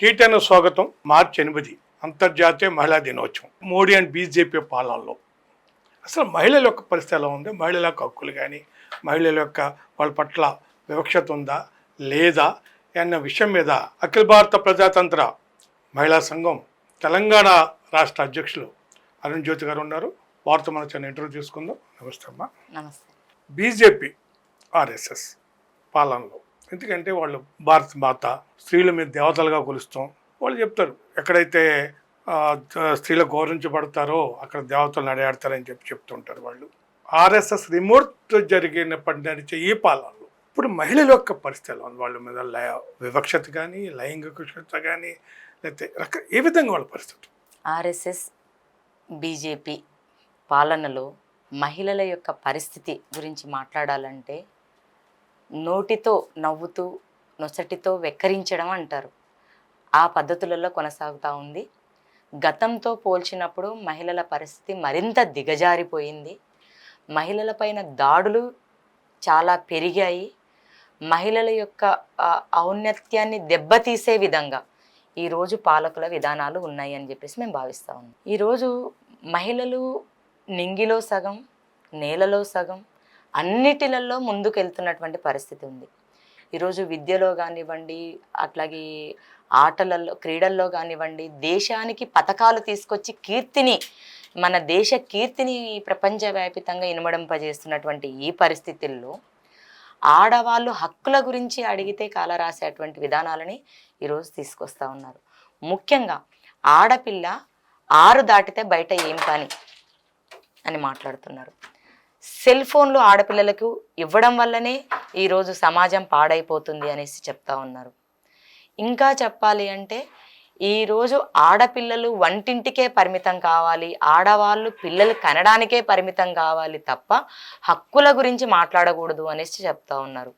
T10 స్వాగతం మార్చి ఎనిమిది అంతర్జాతీయ మహిళా దినోత్సవం. మోడీ అండ్ బీజేపీ పాలనలో. అసలు మహిళల యొక్క పరిస్థితి ఎలా ఉంది? మహిళల యొక్క హక్కులు కానీ మహిళల యొక్క వాళ్ళ పట్ల వివక్షత ఉందా? లేదా? అన్న విషయం మీద అఖిల భారత ప్రజాతంత్ర మహిళా సంఘం తెలంగాణ రాష్ట్ర అధ్యక్షులు అరుణ్ జ్యోతి గారు ఉన్నారు. వారితో మనం చిన్న ఇంటర్వ్యూ తీసుకుందాం. నమస్తే అమ్మా. నమస్తే. బీజేపీ ఆర్ఎస్ఎస్ పాలనలో ఎందుకంటే వాళ్ళు భారత మాత స్త్రీల మీద దేవతలుగా కొలుస్తాం. వాళ్ళు చెప్తారు ఎక్కడైతే స్త్రీలు గౌరవించబడతారో అక్కడ దేవతలు నడయాడతారని చెప్పి చెప్తుంటారు వాళ్ళు. ఆర్ఎస్ఎస్ రిమోట్ జరిగినప్పటి నడిచే ఈ పాలనలో ఇప్పుడు మహిళల యొక్క పరిస్థితులు వాళ్ళ మీద లయ వివక్షత కానీ లైంగిక కానీ లేకపోతే రక ఏ విధంగా వాళ్ళ పరిస్థితి? ఆర్ఎస్ఎస్ బీజేపీ పాలనలో మహిళల యొక్క పరిస్థితి గురించి మాట్లాడాలంటే నోటితో నవ్వుతూ నొసటితో వెక్కరించడం అంటారు. ఆ పద్ధతులలో కొనసాగుతూ ఉంది. గతంతో పోల్చినప్పుడు మహిళల పరిస్థితి మరింత దిగజారిపోయింది. మహిళలపైన దాడులు చాలా పెరిగాయి. మహిళల యొక్క ఔన్నత్యాన్ని దెబ్బతీసే విధంగా ఈరోజు పాలకుల విధానాలు ఉన్నాయి అని చెప్పేసి మేము భావిస్తూ ఉన్నాం. ఈరోజు మహిళలు నింగిలో సగం నేలలో సగం అన్నిటిలలో ముందుకెళ్తున్నటువంటి పరిస్థితి ఉంది. ఈరోజు విద్యలో కానివ్వండి అట్లాగే ఆటలలో క్రీడల్లో కానివ్వండి దేశానికి పథకాలు తీసుకొచ్చి కీర్తిని మన దేశ కీర్తిని ప్రపంచవ్యాపితంగా ఇనుమడింపజేస్తున్నటువంటి ఈ పరిస్థితుల్లో ఆడవాళ్ళు హక్కుల గురించి అడిగితే కాల రాసేటువంటి విధానాలని ఈరోజు తీసుకొస్తా ఉన్నారు. ముఖ్యంగా ఆడపిల్ల ఆరు దాటితే బయట ఏం పని అని మాట్లాడుతున్నారు. సెల్ ఫోన్లు ఆడపిల్లలకు ఇవ్వడం వల్లనే ఈరోజు సమాజం పాడైపోతుంది అనేసి చెప్తా ఉన్నారు. ఇంకా చెప్పాలి అంటే ఈరోజు ఆడపిల్లలు వంటింటికే పరిమితం కావాలి ఆడవాళ్ళు పిల్లలు కనడానికే పరిమితం కావాలి తప్ప హక్కుల గురించి మాట్లాడకూడదు అనేసి చెప్తా ఉన్నారు.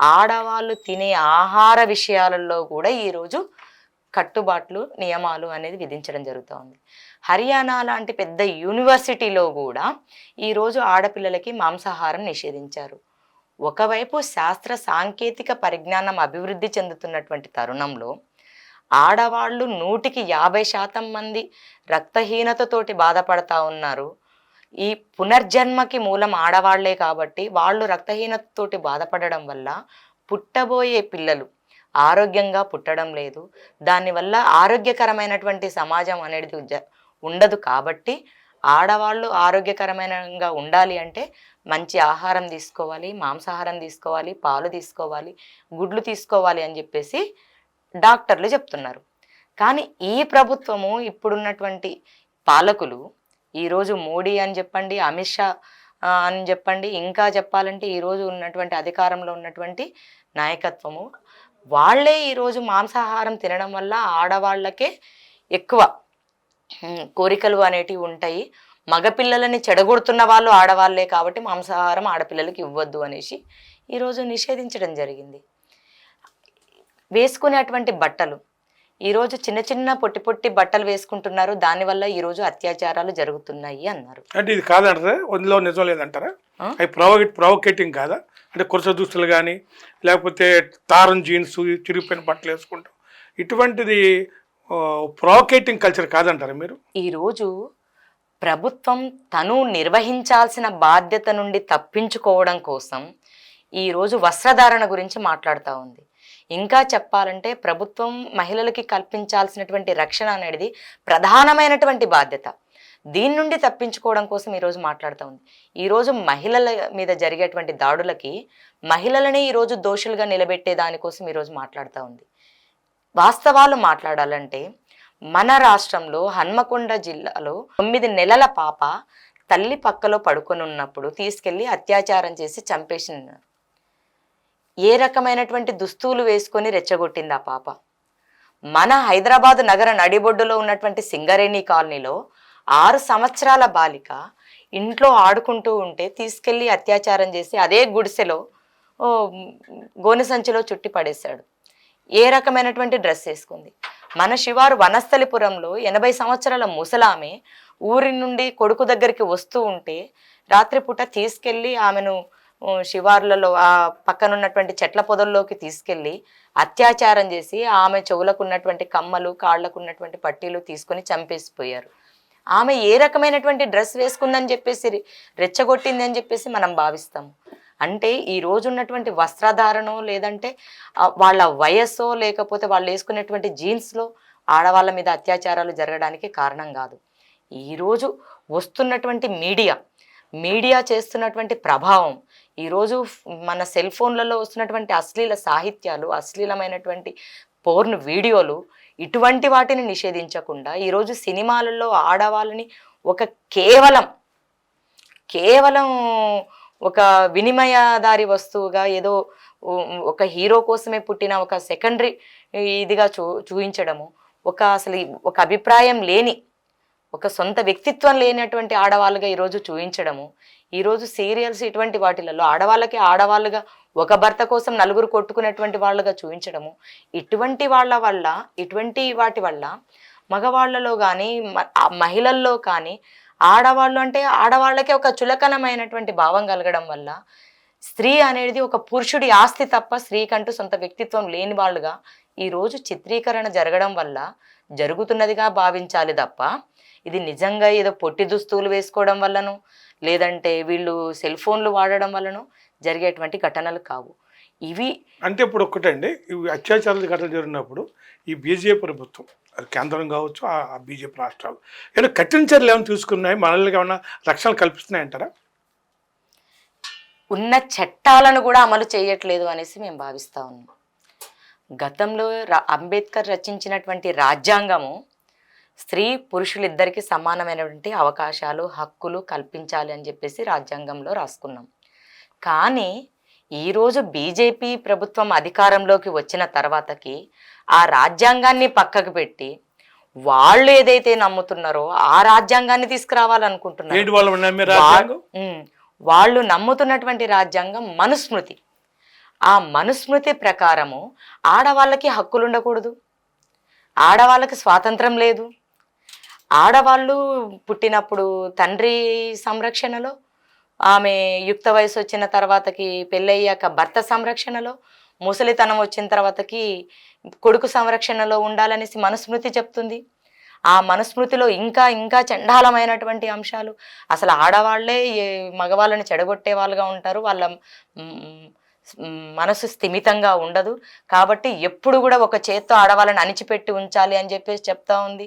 ఆడవాళ్ళు తినే ఆహార విషయాలలో కూడా ఈరోజు కట్టుబాట్లు నియమాలు అనేది విధించడం జరుగుతూ ఉంది. హర్యానా లాంటి పెద్ద యూనివర్సిటీలో కూడా ఈరోజు ఆడపిల్లలకి మాంసాహారం నిషేధించారు. ఒకవైపు శాస్త్ర సాంకేతిక పరిజ్ఞానం అభివృద్ధి చెందుతున్నటువంటి తరుణంలో ఆడవాళ్ళు నూటికి యాభై శాతం మంది రక్తహీనతతోటి బాధపడతా ఉన్నారు. ఈ పునర్జన్మకి మూలం ఆడవాళ్ళే కాబట్టి వాళ్ళు రక్తహీనతతోటి బాధపడడం వల్ల పుట్టబోయే పిల్లలు ఆరోగ్యంగా పుట్టడం లేదు. దానివల్ల ఆరోగ్యకరమైనటువంటి సమాజం అనేది ఉండదు కాబట్టి ఆడవాళ్ళు ఆరోగ్యకరమైనగా ఉండాలి అంటే మంచి ఆహారం తీసుకోవాలి మాంసాహారం తీసుకోవాలి పాలు తీసుకోవాలి గుడ్లు తీసుకోవాలి అని చెప్పేసి డాక్టర్లు చెప్తున్నారు. కానీ ఈ ప్రభుత్వము ఇప్పుడున్నటువంటి పాలకులు ఈరోజు మోడీ అని చెప్పండి అమిత్ షా అని చెప్పండి ఇంకా చెప్పాలంటే ఈరోజు ఉన్నటువంటి అధికారంలో ఉన్నటువంటి నాయకత్వము. వాళ్ళే ఈరోజు మాంసాహారం తినడం వల్ల ఆడవాళ్ళకే ఎక్కువ కోరికలు అనేటివి ఉంటాయి. మగపిల్లలని చెడగొడుతున్న వాళ్ళు ఆడవాళ్ళే కాబట్టి మాంసాహారం ఆడపిల్లలకి ఇవ్వద్దు అనేసి ఈరోజు నిషేధించడం జరిగింది. వేసుకునేటువంటి బట్టలు ఈరోజు చిన్న చిన్న పొట్టి పొట్టి బట్టలు వేసుకుంటున్నారు. దానివల్ల ఈరోజు అత్యాచారాలు జరుగుతున్నాయి అన్నారు. అంటే ఇది కాదంటారా? అందులో నిజం లేదంటారా? అవి ప్రొవోకేట్ ప్రొవోకేటింగ్ కాదా? అంటే కురస దుస్తులు కానీ లేకపోతే తారం జీన్స్ చిరిగిపోయిన బట్టలు వేసుకుంటాం ఇటువంటిది ప్రాకేటింగ్ కల్చర్ కాదంటారా మీరు? ఈరోజు ప్రభుత్వం తను నిర్వహించాల్సిన బాధ్యత నుండి తప్పించుకోవడం కోసం ఈరోజు వస్త్రధారణ గురించి మాట్లాడుతూ ఉంది. ఇంకా చెప్పాలంటే ప్రభుత్వం మహిళలకి కల్పించాల్సినటువంటి రక్షణ అనేది ప్రధానమైనటువంటి బాధ్యత. దీని నుండి తప్పించుకోవడం కోసం ఈరోజు మాట్లాడుతూ ఉంది. ఈరోజు మహిళల మీద జరిగేటువంటి దాడులకి మహిళలని ఈరోజు దోషులుగా నిలబెట్టే దానికోసం ఈరోజు మాట్లాడుతూ ఉంది. వాస్తవాలు మాట్లాడాలంటే మన రాష్ట్రంలో హన్మకొండ జిల్లాలో తొమ్మిది నెలల పాప తల్లి పక్కలో పడుకొని ఉన్నప్పుడు తీసుకెళ్ళి అత్యాచారం చేసి చంపేసినారు ఏ రకమైనటువంటి దుస్తులు వేసుకొని రెచ్చగొట్టింది ఆ పాప? మన హైదరాబాద్ నగర నడిబొడ్డులో ఉన్నటువంటి సింగరేణి కాలనీలో ఆరు సంవత్సరాల బాలిక ఇంట్లో ఆడుకుంటూ ఉంటే తీసుకెళ్ళి అత్యాచారం చేసి అదే గుడిసెలో గోనె సంచిలో చుట్టి పడేశాడు. ఏ రకమైనటువంటి డ్రెస్ వేసుకుంది? మన శివారు వనస్థలిపురంలో ఎనభై సంవత్సరాల ముసలామె ఊరి నుండి కొడుకు దగ్గరికి వస్తూ ఉంటే రాత్రిపూట తీసుకెళ్ళి ఆమెను శివార్లలో ఆ పక్కన ఉన్నటువంటి చెట్ల పొదల్లోకి తీసుకెళ్ళి అత్యాచారం చేసి ఆమె చెవులకు ఉన్నటువంటి కమ్మలు కాళ్ళకు ఉన్నటువంటి పట్టీలు తీసుకొని చంపేసిపోయారు. ఆమె ఏ రకమైనటువంటి డ్రెస్ వేసుకుందని చెప్పేసి రెచ్చగొట్టింది అని చెప్పేసి మనం భావిస్తాము. అంటే ఈ రోజు ఉన్నటువంటి వస్త్రధారణో లేదంటే వాళ్ళ వయస్సో లేకపోతే వాళ్ళు వేసుకునేటువంటి జీన్స్లో ఆడవాళ్ళ మీద అత్యాచారాలు జరగడానికి కారణం కాదు. ఈరోజు వస్తున్నటువంటి మీడియా మీడియా చేస్తున్నటువంటి ప్రభావం ఈరోజు మన సెల్ ఫోన్లలో వస్తున్నటువంటి అశ్లీల సాహిత్యాలు అశ్లీలమైనటువంటి పోర్న్ వీడియోలు ఇటువంటి వాటిని నిషేధించకుండా ఈరోజు సినిమాలలో ఆడవాళ్ళని ఒక కేవలం కేవలం ఒక వినిమయదారి వస్తువుగా ఏదో ఒక హీరో కోసమే పుట్టిన ఒక సెకండరీ ఇదిగా చూ చూపించడము ఒక అసలు ఒక అభిప్రాయం లేని ఒక సొంత వ్యక్తిత్వం లేనటువంటి ఆడవాళ్ళుగా ఈరోజు చూపించడము ఈరోజు సీరియల్స్ ఇటువంటి వాటిలలో ఆడవాళ్ళకి ఆడవాళ్ళుగా ఒక భర్త కోసం నలుగురు కొట్టుకునేటువంటి వాళ్ళుగా చూపించడము ఇటువంటి వాళ్ళ వల్ల ఇటువంటి వాటి వల్ల మగవాళ్ళలో కానీ మహిళల్లో కానీ ఆడవాళ్ళు అంటే ఆడవాళ్ళకే ఒక చులకనమైనటువంటి భావం కలగడం వల్ల స్త్రీ అనేది ఒక పురుషుడి ఆస్తి తప్ప స్త్రీకంటూ సొంత వ్యక్తిత్వం లేని వాళ్ళుగా ఈరోజు చిత్రీకరణ జరగడం వల్ల జరుగుతున్నదిగా భావించాలి తప్ప ఇది నిజంగా ఏదో పొట్టి దుస్తువులు వేసుకోవడం వల్లనో లేదంటే వీళ్ళు సెల్ ఫోన్లు వాడడం వల్లనో జరిగేటువంటి ఘటనలు కావు. ఇవి అంటే ఇప్పుడు ఒక్కటండి. ఇవి అత్యాచారాలు ఘటన జరిగినప్పుడు ఈ బీజేపీ ప్రభుత్వం అది కేంద్రం కావచ్చు ఆ బీజేపీ రాష్ట్రాలు ఏమైనా కఠిన చర్యలు ఏమైనా తీసుకున్నాయి? మనల్ని ఏమైనా రక్షణ కల్పిస్తున్నాయంటారా ఉన్న చట్టాలను కూడా అమలు చేయట్లేదు అనేసి మేము భావిస్తా ఉన్నాం. గతంలో అంబేద్కర్ రచించినటువంటి రాజ్యాంగము స్త్రీ పురుషులిద్దరికీ సమానమైనటువంటి అవకాశాలు హక్కులు కల్పించాలి అని చెప్పేసి రాజ్యాంగంలో రాసుకున్నాం. కానీ ఈరోజు బీజేపీ ప్రభుత్వం అధికారంలోకి వచ్చిన తర్వాతకి ఆ రాజ్యాంగాన్ని పక్కకు పెట్టి వాళ్ళు ఏదైతే నమ్ముతున్నారో ఆ రాజ్యాంగాన్ని తీసుకురావాలనుకుంటున్నారు. వాళ్ళు నమ్ముతున్నటువంటి రాజ్యాంగం మనుస్మృతి. ఆ మనుస్మృతి ప్రకారము ఆడవాళ్ళకి హక్కులు ఉండకూడదు. ఆడవాళ్ళకి స్వాతంత్రం లేదు. ఆడవాళ్ళు పుట్టినప్పుడు తండ్రి సంరక్షణలో ఆమె యుక్త వయసు వచ్చిన తర్వాతకి పెళ్ళయ్యాక భర్త సంరక్షణలో ముసలితనం వచ్చిన తర్వాతకి కొడుకు సంరక్షణలో ఉండాలనేసి మనుస్మృతి చెప్తుంది. ఆ మనుస్మృతిలో ఇంకా ఇంకా చండాలమైనటువంటి అంశాలు. అసలు ఆడవాళ్ళే మగవాళ్ళని చెడగొట్టే వాళ్ళుగా ఉంటారు. వాళ్ళ మనసు స్థిమితంగా ఉండదు. కాబట్టి ఎప్పుడు కూడా ఒక చేత్తో ఆడవాళ్ళని అణిచిపెట్టి ఉంచాలి అని చెప్పేసి చెప్తా ఉంది.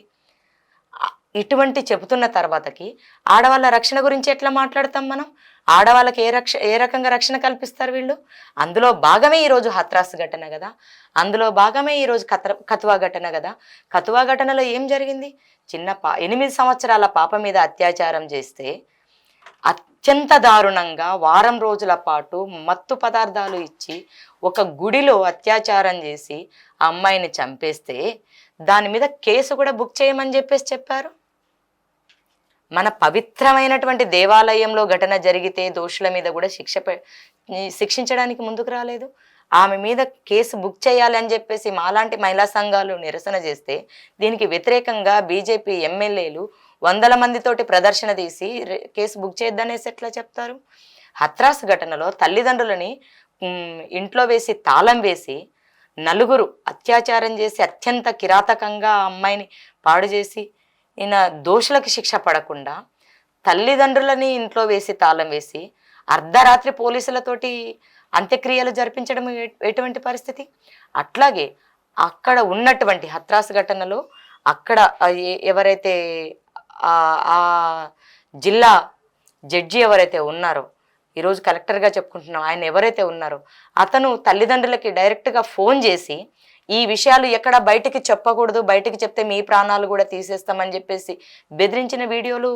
ఇటువంటి చెబుతున్న తర్వాతకి ఆడవాళ్ళ రక్షణ గురించి ఎట్లా మాట్లాడతాం మనం? ఆడవాళ్ళకి ఏ రక్ష ఏ రకంగా రక్షణ కల్పిస్తారు వీళ్ళు? అందులో భాగమే ఈరోజు హత్రాస్ ఘటన కదా? అందులో భాగమే ఈరోజు కత కతువా ఘటన కదా? కతువా ఘటనలో ఏం జరిగింది? చిన్న పా ఎనిమిది సంవత్సరాల పాప మీద అత్యాచారం చేస్తే అత్యంత దారుణంగా వారం రోజుల పాటు మత్తు పదార్థాలు ఇచ్చి ఒక గుడిలో అత్యాచారం చేసి ఆ అమ్మాయిని చంపేస్తే దాని మీద కేసు కూడా బుక్ చేయమని చెప్పేసి చెప్పారు. మన పవిత్రమైనటువంటి దేవాలయంలో ఘటన జరిగితే దోషుల మీద కూడా శిక్ష శిక్షించడానికి ముందుకు రాలేదు. ఆమె మీద కేసు బుక్ చేయాలి అని చెప్పేసి మాలాంటి మహిళా సంఘాలు నిరసన చేస్తే దీనికి వ్యతిరేకంగా బీజేపీ ఎమ్మెల్యేలు వందల మందితోటి ప్రదర్శన తీసి కేసు బుక్ చేయొద్దనేసి ఎట్లా చెప్తారు? హత్రాస్ ఘటనలో తల్లిదండ్రులని ఇంట్లో వేసి తాళం వేసి నలుగురు అత్యాచారం చేసి అత్యంత కిరాతకంగా ఆ అమ్మాయిని పాడు చేసి ఈయన దోషులకు శిక్ష పడకుండా తల్లిదండ్రులని ఇంట్లో వేసి తాళం వేసి అర్ధరాత్రి పోలీసులతోటి అంత్యక్రియలు జరిపించడం ఎటువంటి పరిస్థితి? అట్లాగే అక్కడ ఉన్నటువంటి హత్రాస్ ఘటనలో అక్కడ ఎవరైతే ఆ జిల్లా జడ్జి ఎవరైతే ఉన్నారో ఈరోజు కలెక్టర్గా చెప్పుకుంటున్నాం ఆయన ఎవరైతే ఉన్నారో అతను తల్లిదండ్రులకి డైరెక్ట్గా ఫోన్ చేసి ఈ విషయాలు ఎక్కడ బయటికి చెప్పకూడదు బయటికి చెప్తే మీ ప్రాణాలు కూడా తీసేస్తామని చెప్పేసి బెదిరించిన వీడియోలు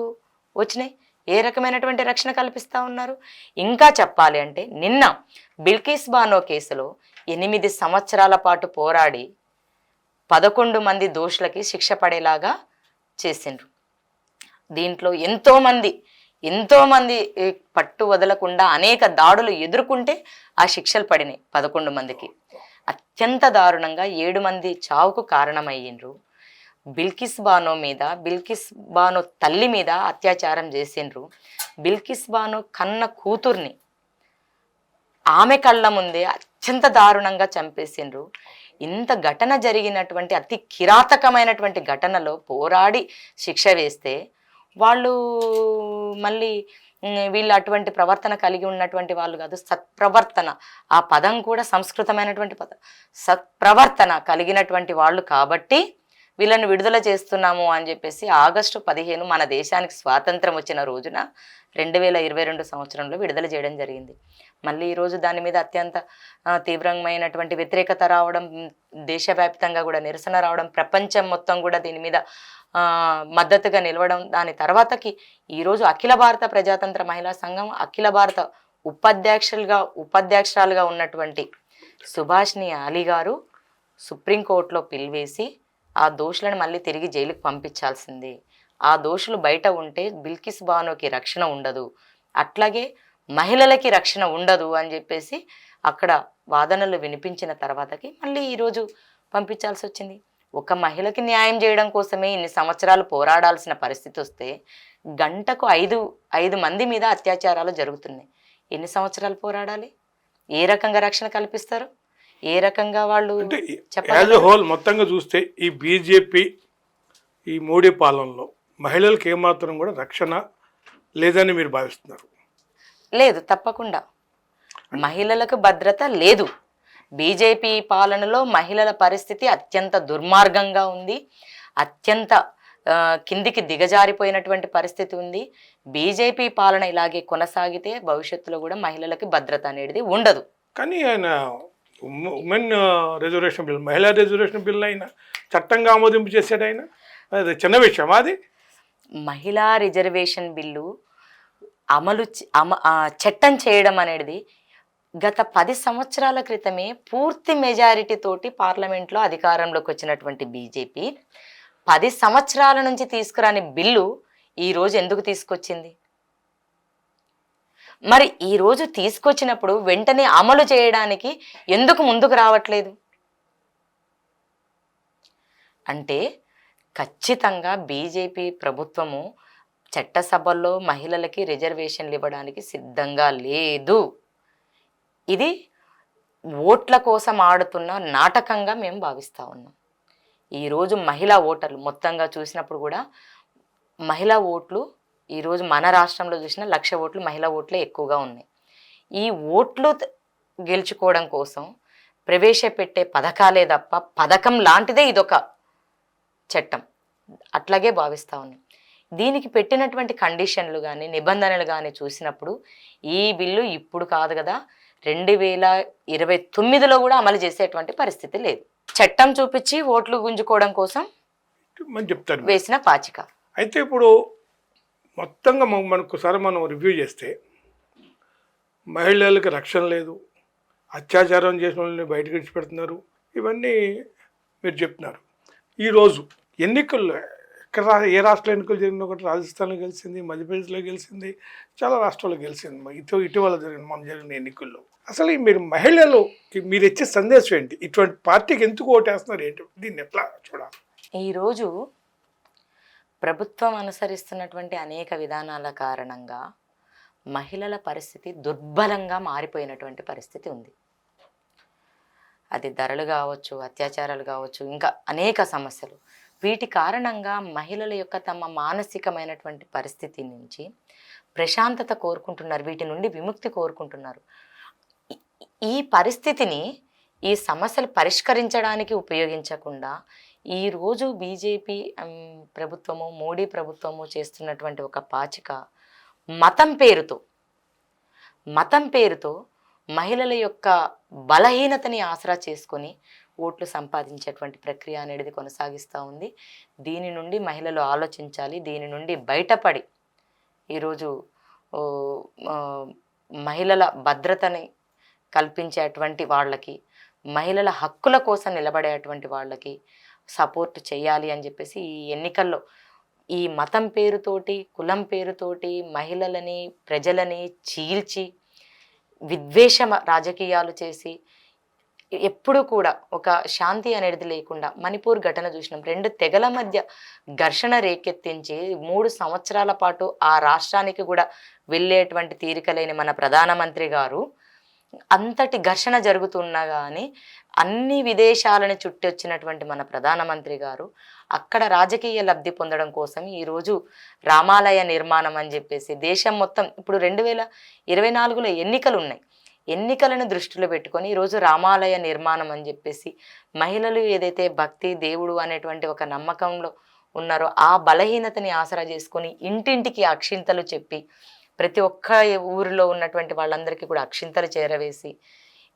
వచ్చినాయి. ఏ రకమైనటువంటి రక్షణ కల్పిస్తా ఉన్నారు? ఇంకా చెప్పాలి అంటే నిన్న బిల్కిస్ బానో కేసులో ఎనిమిది సంవత్సరాల పాటు పోరాడి పదకొండు మంది దోషులకి శిక్ష పడేలాగా చేసిండ్రు. దీంట్లో ఎంతోమంది ఎంతోమంది పట్టు వదలకుండా అనేక దాడులు ఎదుర్కొంటే ఆ శిక్షలు పడినాయి పదకొండు మందికి. అత్యంత దారుణంగా ఏడు మంది చావుకు కారణమయ్యిండ్రు. బిల్కిస్ బానో మీద బిల్కిస్ బానో తల్లి మీద అత్యాచారం చేసిండ్రు. బిల్కిస్ బానో కన్న కూతుర్ని ఆమె కళ్ళ ముందే అత్యంత దారుణంగా చంపేసిండ్రు. ఇంత ఘటన జరిగినటువంటి అతి కిరాతకమైనటువంటి ఘటనలో పోరాడి శిక్ష వేస్తే వాళ్ళు మళ్ళీ వీళ్ళు అటువంటి ప్రవర్తన కలిగి ఉన్నటువంటి వాళ్ళు కాదు. సత్ప్రవర్తన. ఆ పదం కూడా సంస్కృతమైనటువంటి పదం. సత్ప్రవర్తన కలిగినటువంటి వాళ్ళు కాబట్టి వీళ్ళని విడుదల చేస్తున్నాము అని చెప్పేసి ఆగస్టు పదిహేను మన దేశానికి స్వాతంత్రం వచ్చిన రోజున రెండు వేల ఇరవై రెండు సంవత్సరంలో విడుదల చేయడం జరిగింది. మళ్ళీ ఈరోజు దాని మీద అత్యంత తీవ్రమైనటువంటి వ్యతిరేకత రావడం దేశవ్యాప్తంగా కూడా నిరసన రావడం ప్రపంచం మొత్తం కూడా దీని మీద మద్దతుగా నిలవడం దాని తర్వాతకి ఈరోజు అఖిల భారత ప్రజాతంత్ర మహిళా సంఘం అఖిల భారత ఉపాధ్యక్షులుగా ఉపాధ్యక్షురాలుగా ఉన్నటువంటి సుభాష్ని అలీ గారు సుప్రీంకోర్టులో పిలివేసి ఆ దోషులను మళ్ళీ తిరిగి జైలుకి పంపించాల్సింది. ఆ దోషులు బయట ఉంటే బిల్కిస్ బానోకి రక్షణ ఉండదు. అట్లాగే మహిళలకి రక్షణ ఉండదు అని చెప్పేసి అక్కడ వాదనలు వినిపించిన తర్వాతకి మళ్ళీ ఈరోజు పంపించాల్సి వచ్చింది. ఒక మహిళకి న్యాయం చేయడం కోసమే ఇన్ని సంవత్సరాలు పోరాడాల్సిన పరిస్థితి వస్తే గంటకు ఐదు ఐదు మంది మీద అత్యాచారాలు జరుగుతున్నాయి. ఎన్ని సంవత్సరాలు పోరాడాలి? ఏ రకంగా రక్షణ కల్పిస్తారు? ఏ రకంగా వాళ్ళు? యాజ్ హోల్ మొత్తంగా చూస్తే ఈ బీజేపీ ఈ మోడీ పాలనలో మహిళలకు ఏమాత్రం కూడా రక్షణ లేదని మీరు భావిస్తున్నారు. లేదు తప్పకుండా. మహిళలకు భద్రత లేదు. బీజేపీ పాలనలో మహిళల పరిస్థితి అత్యంత దుర్మార్గంగా ఉంది. అత్యంత కిందికి దిగజారిపోయినటువంటి పరిస్థితి ఉంది. బీజేపీ పాలన ఇలాగే కొనసాగితే భవిష్యత్తులో కూడా మహిళలకి భద్రత అనేది ఉండదు. కానీ ఆయన ఉమెన్ రిజర్వేషన్ బిల్ మహిళా రిజర్వేషన్ బిల్ అయినా చట్టంగా ఆమోదింపు చేశాడు ఆయన చిన్న విషయం అది? మహిళా రిజర్వేషన్ బిల్లు అమలు అమ చట్టం చేయడం అనేది గత పది సంవత్సరాల క్రితమే పూర్తి మెజారిటీ తోటి పార్లమెంట్లో అధికారంలోకి వచ్చినటువంటి బీజేపీ పది సంవత్సరాల నుంచి తీసుకురాని బిల్లు ఈరోజు ఎందుకు తీసుకొచ్చింది? మరి ఈ రోజు తీసుకొచ్చినప్పుడు వెంటనే అమలు చేయడానికి ఎందుకు ముందుకు రావట్లేదు? అంటే ఖచ్చితంగా బీజేపీ ప్రభుత్వము చట్టసభల్లో మహిళలకి రిజర్వేషన్లు ఇవ్వడానికి సిద్ధంగా లేదు. ఇది ఓట్ల కోసం ఆడుతున్న నాటకంగా మేము భావిస్తూ ఉన్నాం. ఈరోజు మహిళా ఓటర్లు మొత్తంగా చూసినప్పుడు కూడా మహిళా ఓట్లు ఈరోజు మన రాష్ట్రంలో చూసిన లక్ష ఓట్లు మహిళా ఓట్లే ఎక్కువగా ఉన్నాయి. ఈ ఓట్లు గెలుచుకోవడం కోసం ప్రవేశపెట్టే పథకాలే తప్ప పథకం లాంటిదే ఇదొక చట్టం. అట్లాగే భావిస్తా ఉన్నాం. దీనికి పెట్టినటువంటి కండిషన్లు కానీ నిబంధనలు కానీ చూసినప్పుడు ఈ బిల్లు ఇప్పుడు కాదు కదా రెండు వేల ఇరవై తొమ్మిదిలో కూడా అమలు చేసేటువంటి పరిస్థితి లేదు. చట్టం చూపించి ఓట్లు గుంజుకోవడం కోసం చెప్తారు. వేసిన పాచిక. అయితే ఇప్పుడు మొత్తంగా మనం మనకోసారి మనం రివ్యూ చేస్తే మహిళలకు రక్షణ లేదు అత్యాచారం చేసిన వాళ్ళని బయటకు విడిచిపెడుతున్నారు ఇవన్నీ మీరు చెప్తున్నారు. ఈరోజు ఎన్నికల్లో ఇక్కడ ఏ రాష్ట్ర ఎన్నికలు జరిగిన ఒకటి రాజస్థాన్లో గెలిచింది మధ్యప్రదేశ్లో గెలిచింది చాలా రాష్ట్రాల్లో గెలిచింది. ఇటు ఇటీవల జరిగిన మనం జరిగిన ఎన్నికల్లో. అసలు మీరు మహిళలుకి మీరు ఇచ్చే సందేశం ఏంటి? ఇటువంటి పార్టీకి ఎందుకు ఓటేస్తున్నారు ఏంటి? దీన్ని ఎట్లా చూడాలి? ఈరోజు ప్రభుత్వం అనుసరిస్తున్నటువంటి అనేక విధానాల కారణంగా మహిళల పరిస్థితి దుర్బలంగా మారిపోయినటువంటి పరిస్థితి ఉంది. అది ధరలు కావచ్చు అత్యాచారాలు కావచ్చు ఇంకా అనేక సమస్యలు. వీటి కారణంగా మహిళల యొక్క తమ మానసికమైనటువంటి పరిస్థితి నుంచి ప్రశాంతత కోరుకుంటున్నారు. వీటి నుండి విముక్తి కోరుకుంటున్నారు. ఈ- పరిస్థితిని ఈ సమస్యలు పరిష్కరించడానికి ఉపయోగించకుండా ఈరోజు బీజేపీ ప్రభుత్వము మోడీ ప్రభుత్వము చేస్తున్నటువంటి ఒక పాచిక మతం పేరుతో మతం పేరుతో మహిళల యొక్క బలహీనతని ఆసరా చేసుకొని ఓట్లు సంపాదించేటువంటి ప్రక్రియ అనేది కొనసాగిస్తూ ఉంది. దీని నుండి మహిళలు ఆలోచించాలి దీని నుండి బయటపడి ఈరోజు మహిళల భద్రతని కల్పించేటువంటి వాళ్ళకి మహిళల హక్కుల కోసం నిలబడేటువంటి వాళ్ళకి సపోర్ట్ చేయాలి అని చెప్పేసి ఈ ఎన్నికల్లో ఈ మతం పేరుతోటి కులం పేరుతోటి మహిళలని ప్రజలని చీల్చి విద్వేష రాజకీయాలు చేసి ఎప్పుడు కూడా ఒక శాంతి అనేది లేకుండా మణిపూర్ ఘటన చూసినాం. రెండు తెగల మధ్య ఘర్షణ రేకెత్తించి మూడు సంవత్సరాల పాటు ఆ రాష్ట్రానికి కూడా వెళ్ళేటువంటి తీరిక లేని మన ప్రధానమంత్రి గారు అంతటి ఘర్షణ జరుగుతున్నా కానీ అన్ని విదేశాలను చుట్టి వచ్చినటువంటి మన ప్రధానమంత్రి గారు అక్కడ రాజకీయ లబ్ధి పొందడం కోసం ఈరోజు రామాలయ నిర్మాణం అని చెప్పేసి దేశం మొత్తం ఇప్పుడు రెండు వేల ఇరవై నాలుగులో ఎన్నికలు ఉన్నాయి ఎన్నికలను దృష్టిలో పెట్టుకొని ఈరోజు రామాలయ నిర్మాణం అని చెప్పేసి మహిళలు ఏదైతే భక్తి దేవుడు అనేటువంటి ఒక నమ్మకంలో ఉన్నారో ఆ బలహీనతని ఆసరా చేసుకొని ఇంటింటికి అక్షింతలు చెప్పి ప్రతి ఒక్క ఊరిలో ఉన్నటువంటి వాళ్ళందరికీ కూడా అక్షింతలు చేరవేసి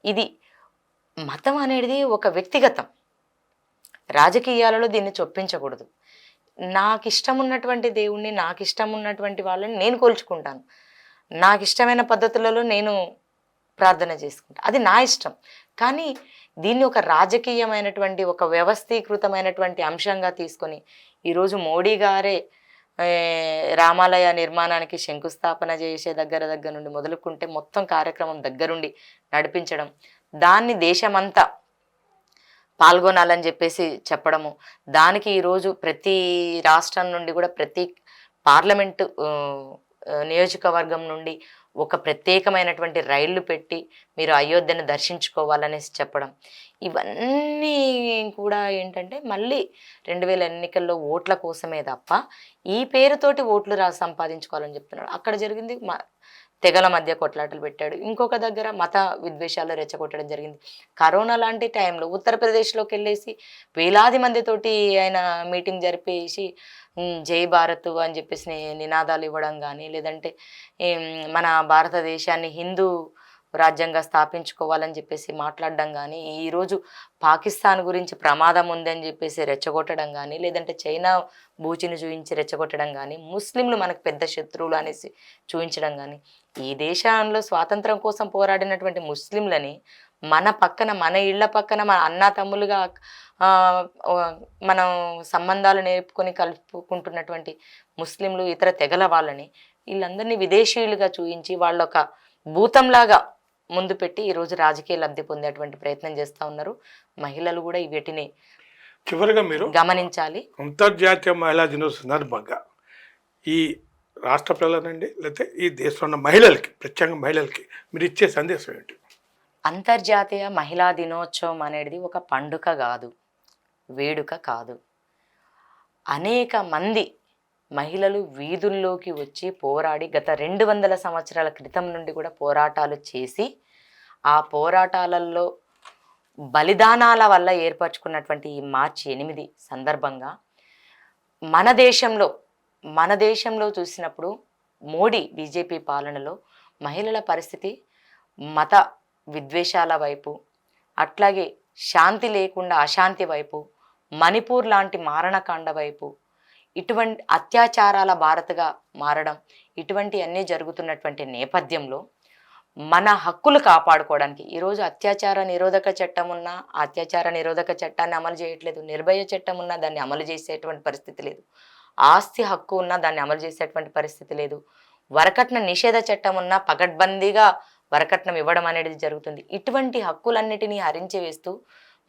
ఇది మతం అనేది ఒక వ్యక్తిగతం. రాజకీయాలలో దీన్ని చొప్పించకూడదు. నాకు ఇష్టం ఉన్నటువంటి దేవుణ్ణి నాకు ఇష్టం ఉన్నటువంటి వాళ్ళని నేను కోల్చుకుంటాను. నాకు ఇష్టమైన పద్ధతులలో నేను ప్రార్థన చేసుకుంటాను అది నా ఇష్టం. కానీ దీన్ని ఒక రాజకీయమైనటువంటి ఒక వ్యవస్థీకృతమైనటువంటి అంశంగా తీసుకొని ఈరోజు మోడీ గారే రామాలయ నిర్మాణానికి శంకుస్థాపన చేసే దగ్గర దగ్గర నుండి మొదలుకుంటే మొత్తం కార్యక్రమం దగ్గరుండి నడిపించడం దాన్ని దేశమంతా పాల్గొనాలని చెప్పేసి చెప్పడము దానికి ఈరోజు ప్రతి రాష్ట్రం నుండి కూడా ప్రతి పార్లమెంటు నియోజకవర్గం నుండి ఒక ప్రత్యేకమైనటువంటి రైళ్ళు పెట్టి మీరు అయోధ్యను దర్శించుకోవాలనేసి చెప్పడం. ఇవన్నీ కూడా ఏంటంటే మళ్ళీ రెండు వేల ఎన్నికల్లో ఓట్ల కోసమే తప్ప ఈ పేరుతోటి ఓట్లు రా సంపాదించుకోవాలని చెప్తున్నాడు అక్కడ జరిగింది మా తెగల మధ్య కొట్లాటలు పెట్టాడు. ఇంకొక దగ్గర మత విద్వేషాలు రెచ్చగొట్టడం జరిగింది. కరోనా లాంటి టైంలో ఉత్తరప్రదేశ్లోకి వెళ్ళేసి వేలాది మందితోటి ఆయన మీటింగ్ జరిపేసి జై భారత్ అని చెప్పేసి నినాదాలు ఇవ్వడం కానీ లేదంటే మన భారతదేశాన్ని హిందూ రాజ్యంగా స్థాపించుకోవాలని చెప్పేసి మాట్లాడడం కానీ ఈరోజు పాకిస్తాన్ గురించి ప్రమాదం ఉందని చెప్పేసి రెచ్చగొట్టడం కానీ లేదంటే చైనా బూచిని చూపించి రెచ్చగొట్టడం కానీ ముస్లింలు మనకు పెద్ద శత్రువులు అనేసి చూపించడం కానీ ఈ దేశంలో స్వాతంత్రం కోసం పోరాడినటువంటి ముస్లింలని మన పక్కన మన ఇళ్ళ పక్కన మన అన్న తమ్ములుగా మనం సంబంధాలు నేర్పుకొని కలుపుకుంటున్నటువంటి ముస్లింలు ఇతర తెగల వాళ్ళని వీళ్ళందరినీ విదేశీయులుగా చూపించి వాళ్ళొక భూతంలాగా ముందు పెట్టి ఈరోజు రాజకీయ లబ్ధి పొందేటువంటి ప్రయత్నం చేస్తూ ఉన్నారు. మహిళలు కూడా వీటిని చివరిగా మీరు గమనించాలి. అంతర్జాతీయ మహిళా దినోత్సవం సందర్భంగా ఈ రాష్ట్ర ప్రజలనండి లేకపోతే ఈ దేశంలో ఉన్న మహిళలకి ప్రత్యేకంగా మహిళలకి మీరు ఇచ్చే సందేశం ఏంటి? అంతర్జాతీయ మహిళా దినోత్సవం అనేది ఒక పండుగ కాదు వేడుక కాదు. అనేక మంది మహిళలు వీధుల్లోకి వచ్చి పోరాడి గత రెండు వందల సంవత్సరాల క్రితం నుండి కూడా పోరాటాలు చేసి ఆ పోరాటాలలో బలిదానాల వల్ల ఏర్పరచుకున్నటువంటి ఈ మార్చి ఎనిమిది సందర్భంగా మన దేశంలో మన దేశంలో చూసినప్పుడు మోడీ బీజేపీ పాలనలో మహిళల పరిస్థితి మత విద్వేషాల వైపు అట్లాగే శాంతి లేకుండా అశాంతి వైపు మణిపూర్ లాంటి మారణకాండ వైపు ఇటువంటి అత్యాచారాల భారత్గా మారడం ఇటువంటి అన్నీ జరుగుతున్నటువంటి నేపథ్యంలో మన హక్కులు కాపాడుకోవడానికి ఈరోజు అత్యాచార నిరోధక చట్టం ఉన్నా అత్యాచార నిరోధక చట్టాన్ని అమలు చేయట్లేదు నిర్భయ చట్టం ఉన్నా దాన్ని అమలు చేసేటువంటి పరిస్థితి లేదు. ఆస్తి హక్కు ఉన్నా దాన్ని అమలు చేసేటువంటి పరిస్థితి లేదు. వరకట్న నిషేధ చట్టం ఉన్నా పకడ్బందీగా వరకట్నం ఇవ్వడం అనేది జరుగుతుంది. ఇటువంటి హక్కులన్నిటినీ హరించి వేస్తూ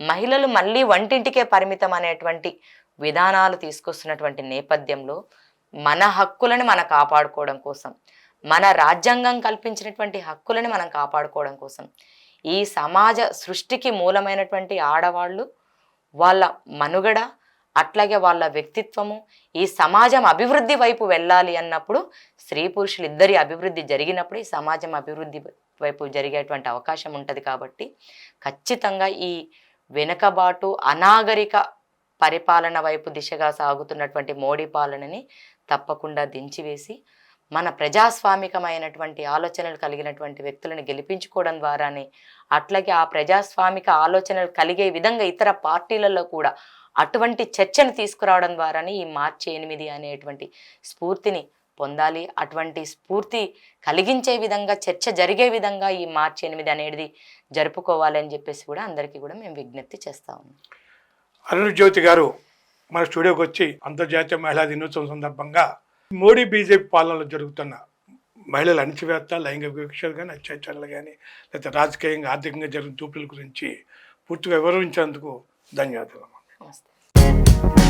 మహిళలు మళ్ళీ వంటింటికే పరిమితం అనేటువంటి విధానాలు తీసుకొస్తున్నటువంటి నేపథ్యంలో మన హక్కులను మనం కాపాడుకోవడం కోసం మన రాజ్యాంగం కల్పించినటువంటి హక్కులను మనం కాపాడుకోవడం కోసం ఈ సమాజ సృష్టికి మూలమైనటువంటి ఆడవాళ్ళు వాళ్ళ మనుగడ అట్లాగే వాళ్ళ వ్యక్తిత్వము ఈ సమాజం అభివృద్ధి వైపు వెళ్ళాలి అన్నప్పుడు స్త్రీ పురుషులు ఇద్దరి అభివృద్ధి జరిగినప్పుడు ఈ సమాజం అభివృద్ధి వైపు జరిగేటువంటి అవకాశం ఉంటుంది కాబట్టి ఖచ్చితంగా ఈ వెనుకబాటు అనాగరిక పరిపాలన వైపు దిశగా సాగుతున్నటువంటి మోడీ పాలనని తప్పకుండా దించివేసి మన ప్రజాస్వామికమైనటువంటి ఆలోచనలు కలిగినటువంటి వ్యక్తులను గెలిపించుకోవడం ద్వారానే అట్లాగే ఆ ప్రజాస్వామిక ఆలోచనలు కలిగే విధంగా ఇతర పార్టీలలో కూడా అటువంటి చర్చను తీసుకురావడం ద్వారానే ఈ మార్చి ఎనిమిది అనేటువంటి స్ఫూర్తిని పొందాలి. అటువంటి స్ఫూర్తి కలిగించే విధంగా చర్చ జరిగే విధంగా ఈ మార్చి ఎనిమిది అనేది జరుపుకోవాలి అని చెప్పేసి కూడా అందరికీ కూడా మేము విజ్ఞప్తి చేస్తా ఉన్నాం. అరుణ్జ్యోతి గారు మన స్టూడియోకి వచ్చి అంతర్జాతీయ మహిళా దినోత్సవం సందర్భంగా మోడీ బీజేపీ పాలనలో జరుగుతున్న మహిళల అణచివేత్త లైంగిక వివక్షలు కానీ అత్యాచారాలు కానీ లేకపోతే రాజకీయంగా ఆర్థికంగా జరిగిన దూపుల గురించి పూర్తిగా వివరించేందుకు ధన్యవాదాలు. నమస్తే.